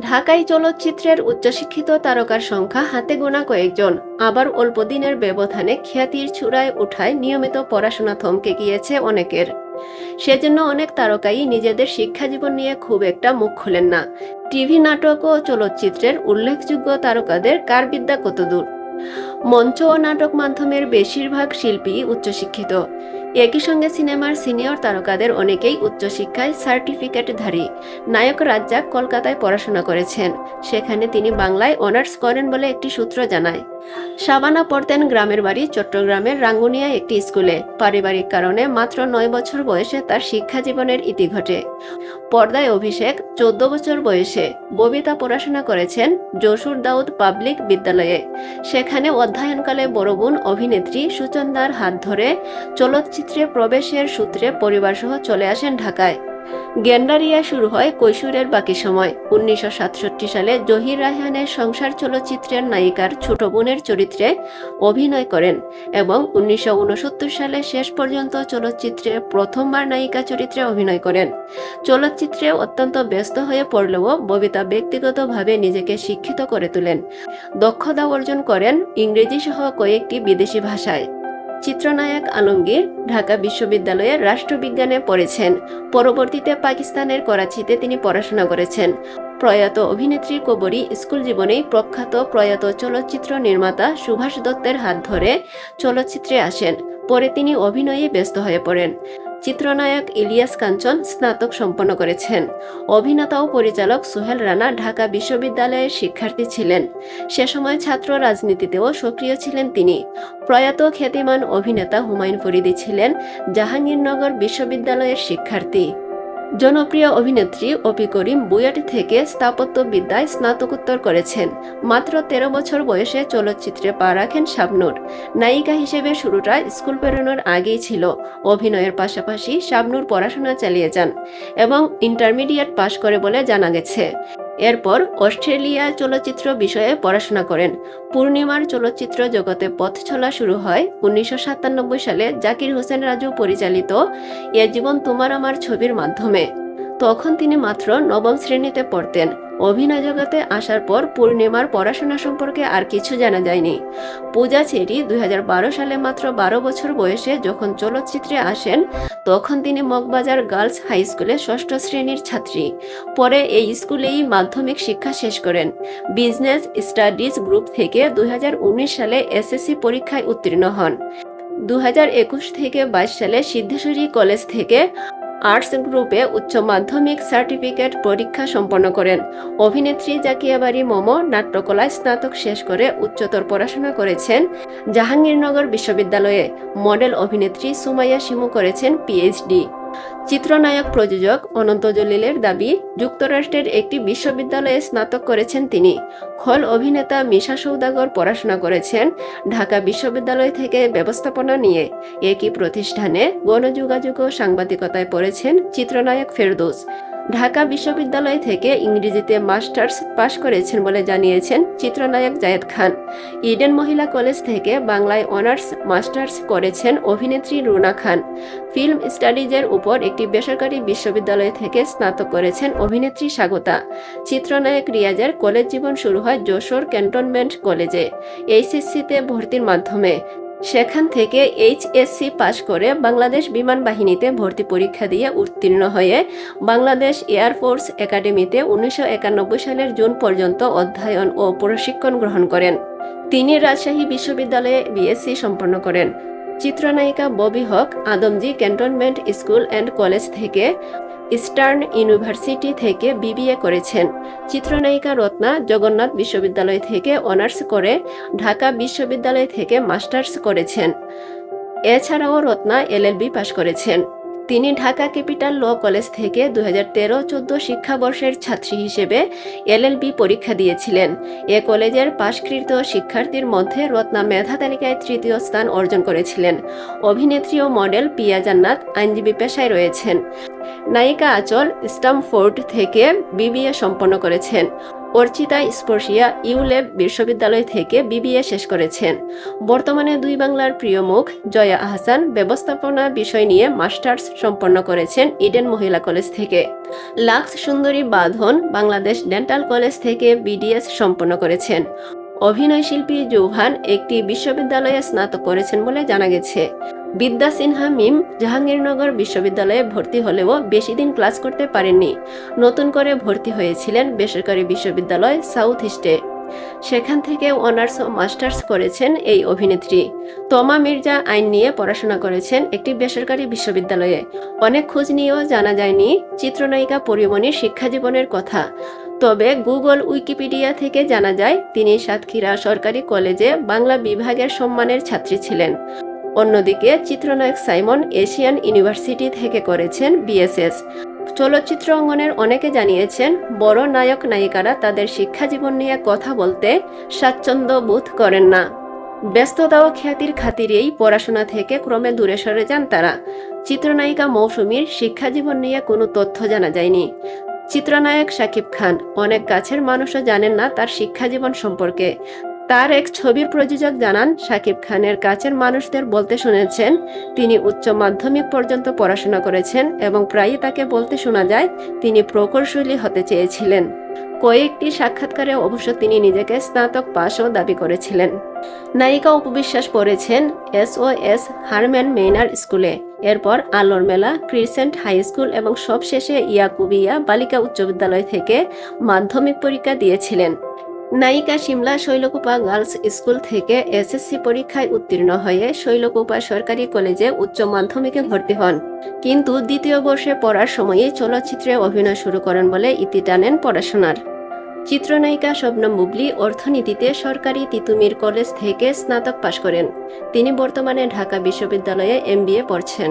ঢাকাই চলচ্চিত্রের উচ্চশিক্ষিত তারকার সংখ্যা হাতে গোনা কয়েকজন। আবার অল্প দিনের ব্যবধানে খ্যাতির চূড়ায় উঠায় নিয়মিত পড়াশোনা থমকে গিয়েছে অনেকের। সেজন্য অনেক তারকাই নিজেদের শিক্ষা জীবন নিয়ে খুব একটা মুখ খোলেন না। টিভি নাটক ও চলচ্চিত্রের উল্লেখযোগ্য তারকাদের কার বিদ্যা কতদূর? মঞ্চ ও নাটক মাধ্যমের বেশিরভাগ শিল্পী উচ্চশিক্ষিত। একই সঙ্গে সিনেমার সিনিয়র তারকাদের অনেকেই উচ্চশিক্ষায় সার্টিফিকেটধারী। নায়ক রাজ্জাক কলকাতায় পড়াশোনা করেছেন। সেখানে তিনি বাংলায় অনার্স করেন বলে একটি সূত্র জানায়। শাবানা পড়তেন গ্রামের বাড়ি চট্টগ্রামের রাঙ্গুনিয়া একটি স্কুলে। পারিবারিক কারণে মাত্র নয় বছর বয়সে তার শিক্ষা জীবনের ইতি ঘটে। পর্দায় অভিষেক চোদ্দ বছর বয়সে। ববিতা পড়াশোনা করেছেন যশুর দাউদ পাবলিক বিদ্যালয়ে। সেখানে অধ্যয়নকালে বড় বোন অভিনেত্রী সুচন্দার হাত ধরে চলচ্চিত্রে প্রবেশের সূত্রে পরিবারসহ চলে আসেন ঢাকায়। গেন্ডারিয়া শুরু হয় কৈশোরের বাকি সময়। উনিশশো সাতষট্টি সালে জহির রায়হানের সংসার চলচ্চিত্রের নায়িকার ছোট বোনের চরিত্রে অভিনয় করেন এবং উনিশশো উনসত্তর সালে শেষ পর্যন্ত চলচ্চিত্রে প্রথমবার নায়িকা চরিত্রে অভিনয় করেন। চলচ্চিত্রে অত্যন্ত ব্যস্ত হয়ে পড়লেও ববিতা ব্যক্তিগতভাবে নিজেকে শিক্ষিত করে তোলেন। দক্ষতা অর্জন করেন ইংরেজি সহ কয়েকটি বিদেশি ভাষায়। চিত্রনায়ক আলমগীর ঢাকা বিশ্ববিদ্যালয়ে রাষ্ট্রবিজ্ঞানে পড়েছেন। পরবর্তীতে পাকিস্তানের করাচিতে তিনি পড়াশোনা করেছেন। প্রয়াত অভিনেত্রী কবরী স্কুল জীবনেই প্রখ্যাত প্রয়াত চলচ্চিত্র নির্মাতা সুভাষ দত্তের হাত ধরে চলচ্চিত্রে আসেন। পরে তিনি অভিনয়ে ব্যস্ত হয়ে পড়েন। চিত্রনায়ক ইলিয়াস কাঞ্চন স্নাতক সম্পন্ন করেছেন। অভিনেতা ও পরিচালক সোহেল রানা ঢাকা বিশ্ববিদ্যালয়ের শিক্ষার্থী ছিলেন। সে সময় ছাত্র রাজনীতিতেও সক্রিয় ছিলেন তিনি। প্রয়াত খ্যাতিমান অভিনেতা হুমায়ুন ফরিদি ছিলেন জাহাঙ্গীরনগর বিশ্ববিদ্যালয়ের শিক্ষার্থী। জনপ্রিয় অভিনেত্রী অপি করিম বুয়েট থেকে স্থাপত্যবিদ্যায় স্নাতকোত্তর করেছেন। মাত্র তেরো বছর বয়সে চলচ্চিত্রে পা রাখেন শাবনুর। নায়িকা হিসেবে শুরুটা স্কুল পেরোনোর আগেই ছিল। অভিনয়ের পাশাপাশি শাবনুর পড়াশোনা চালিয়ে যান এবং ইন্টারমিডিয়েট পাশ করে বলে জানা গেছে। এরপর অস্ট্রেলিয়া চলচ্চিত্র বিষয়ে পড়াশোনা করেন। পূর্ণিমার চলচ্চিত্র জগতে পথ চলা শুরু হয় উনিশশো সাতানব্বই সালে জাকির হোসেন রাজু পরিচালিত এ জীবন তোমার আমার ছবির মাধ্যমে। তখন তিনি মাত্র নবম শ্রেণীতে পড়তেন। অভিনয় জগতে আসার পর পূর্ণিমার পড়াশোনা সম্পর্কে আর কিছু জানা যায়নি। পূজা চেরি দুই সালে মাত্র বারো বছর বয়সে যখন চলচ্চিত্রে আসেন, তখন তিনি মগবাজার গার্লস হাই স্কুলে ষষ্ঠ শ্রেণির ছাত্রী। পরে এই স্কুলেই মাধ্যমিক শিক্ষা শেষ করেন। বিজনেস স্টাডিজ গ্রুপ থেকে দুই হাজার উনিশ সালে এসএসসি পরীক্ষায় উত্তীর্ণ হন। দুই হাজার একুশ থেকে বাইশ সালে সিদ্ধেশ্বরী কলেজ থেকে আর্টস গ্রুপে উচ্চ মাধ্যমিক সার্টিফিকেট পরীক্ষা সম্পন্ন করেন। অভিনেত্রী জাকিয়া বাড়ি মোমো নাট্যকলায় স্নাতক শেষ করে উচ্চতর পড়াশোনা করেছেন জাহাঙ্গীরনগর বিশ্ববিদ্যালয়ে। মডেল অভিনেত্রী সুমাইয়া সিমু করেছেন পিএইচডি চিত্রনায়ক প্রযোজক অনন্ত জলিলের দাবি, যুক্তরাষ্ট্রের একটি বিশ্ববিদ্যালয়ে স্নাতক করেছেন তিনি। খল অভিনেতা মিশা সৌদাগর পড়াশোনা করেছেন ঢাকা বিশ্ববিদ্যালয় থেকে ব্যবস্থাপনা নিয়ে। একই প্রতিষ্ঠানে গণযোগাযোগ ও সাংবাদিকতায় পড়েছেন চিত্রনায়ক ফেরদৌস। ঢাকা বিশ্ববিদ্যালয় থেকে ইংরেজিতে মাস্টার্স পাশ করেছেন বলে জানিয়েছেন চিত্রনায়ক জায়েদ খান। ইডেন মহিলা কলেজ থেকে বাংলায় অনার্স, মাস্টার্স করেছেন অভিনেত্রী রুনা খান। ফিল্ম স্টাডিজের উপর একটি বেসরকারি বিশ্ববিদ্যালয় থেকে স্নাতক করেছেন অভিনেত্রী স্বাগতা। চিত্রনায়ক রিয়াজের কলেজ জীবন শুরু হয় যশোর ক্যান্টনমেন্ট কলেজে, এইচএসসিতে ভর্তির মাধ্যমে। সেখান থেকে এইচএসসি পাশ করে বাংলাদেশ বিমান বাহিনীতে ভর্তি পরীক্ষা দিয়ে উত্তীর্ণ হয়ে বাংলাদেশ এয়ারফোর্স একাডেমিতে উনিশশো একানব্বই সালের জুন পর্যন্ত অধ্যয়ন ও প্রশিক্ষণ গ্রহণ করেন। তিনি রাজশাহী বিশ্ববিদ্যালয়ে বিএসসি সম্পন্ন করেন। চিত্রনায়িকা Bobby Haque Adamjee cantonment school and college থেকে ইস্টার্ন ইউনিভার্সিটি থেকে বিবিএ করেছেন। চিত্রনায়িকা রত্না জগন্নাথ বিশ্ববিদ্যালয় থেকে অনার্স করে ঢাকা বিশ্ববিদ্যালয় থেকে মাস্টার্স করেছেন। এছাড়াও রত্না এলএলবি পাশ করেছেন। তিনি ঢাকা ক্যাপিটাল ল কলেজ থেকে দু হাজার তেরো চোদ্দ শিক্ষাবর্ষের ছাত্রী হিসেবে এলএলবি পরীক্ষা দিয়েছিলেন। এ কলেজের পাশকৃত শিক্ষার্থীর মধ্যে রত্না মেধা তালিকায় তৃতীয় স্থান অর্জন করেছিলেন। অভিনেত্রী ও মডেল পিয়া জান্নাত আইনজীবী পেশায় রয়েছেন। নায়িকা আচল স্টামফোর্ড থেকে বিবিএ সম্পন্ন করেছেন। অর্চিতা স্পর্শিয়া ইউলেব বিশ্ববিদ্যালয় থেকে বিবিএ শেষ করেছেন। বর্তমানে দুই বাংলার প্রিয় মুখ জয়া আহসান ব্যবস্থাপনা বিষয় নিয়ে মাস্টার্স সম্পন্ন করেছেন ইডেন মহিলা কলেজ থেকে। লাক্স সুন্দরী বাঁধন বাংলাদেশ ডেন্টাল কলেজ থেকে বিডিএস সম্পন্ন করেছেন। অভিনয় শিল্পী জৌহান একটি বিশ্ববিদ্যালয়ে স্নাতক করেছেন বলে জানা গেছে। বিদ্যা সিনহা মিম জাহাঙ্গীরনগর বিশ্ববিদ্যালয়ে ভর্তি হলেও বেশি দিন ক্লাস করতে পারেননি। নতুন করে ভর্তি হয়েছিলেন বেসরকারি বিশ্ববিদ্যালয় সাউথ ইস্টে সেখান থেকে অনার্স ও মাস্টার্স করেছেন এই অভিনেত্রী। তমা মির্জা আইন নিয়ে পড়াশোনা করেছেন একটি বেসরকারি বিশ্ববিদ্যালয়ে। অনেক খোঁজ নিয়েও জানা যায়নি চিত্রনায়িকা পরিমণির শিক্ষা জীবনের কথা। তবে গুগল উইকিপিডিয়া থেকে জানা যায়, তিনি সাতক্ষীরা সরকারি কলেজে বাংলা বিভাগের সম্মানের ছাত্রী ছিলেন। অন্যদিকে চিত্রনায়ক সাইমন এশিয়ান ইউনিভার্সিটি থেকে করেছেন বিএসএস। চলচ্চিত্র অঙ্গনের অনেকে জানিয়েছেন, বড় নায়ক নায়িকারা তাদের শিক্ষা জীবন নিয়ে কথা বলতে স্বাচ্ছন্দ্য বোধ করেন না। ব্যস্ততা ও খ্যাতির খাতিরেই পড়াশোনা থেকে ক্রমে দূরে সরে যান তারা। চিত্রনায়িকা মৌসুমীর শিক্ষা জীবন নিয়ে কোনো তথ্য জানা যায়নি। চিত্রনায়ক শাকিব খান অনেক কাছের মানুষও জানেন না তার শিক্ষা জীবন সম্পর্কে। তার এক ছবির প্রযোজক জানান, শাকিব খানের কাছের মানুষদের বলতে শুনেছেন, তিনি উচ্চ মাধ্যমিক পর্যন্ত পড়াশোনা করেছেন এবং প্রায়ই তাকে বলতে শোনা যায়, তিনি প্রকৌশলী হতে চেয়েছিলেন। কয়েকটি সাক্ষাৎকারে অবশ্য তিনি নিজেকে স্নাতক পাশও দাবি করেছিলেন। নায়িকা উপবিশ্বাস পড়েছেন S O S Hermann Gmeiner স্কুলে। এরপর আলোর মেলা, ক্রিসেন্ট হাই স্কুল এবং সবশেষে ইয়াকুবিয়া বালিকা উচ্চ বিদ্যালয় থেকে মাধ্যমিক পরীক্ষা দিয়েছিলেন। নায়িকা সিমলা শৈলকুপা গার্লস স্কুল থেকে এসএসসি পরীক্ষায় উত্তীর্ণ হয়ে শৈলকুপা সরকারি কলেজে উচ্চ মাধ্যমিকে ভর্তি হন। কিন্তু দ্বিতীয় বর্ষে পড়ার সময়ে চলচ্চিত্রে অভিনয় শুরু করেন বলে ইতি টানেন পড়াশোনার। চিত্রনায়িকা শবনম বুবলি অর্থনীতিতে সরকারি তিতুমির কলেজ থেকে স্নাতক পাশ করেন। তিনি বর্তমানে ঢাকা বিশ্ববিদ্যালয়ে এমবিএ পড়ছেন।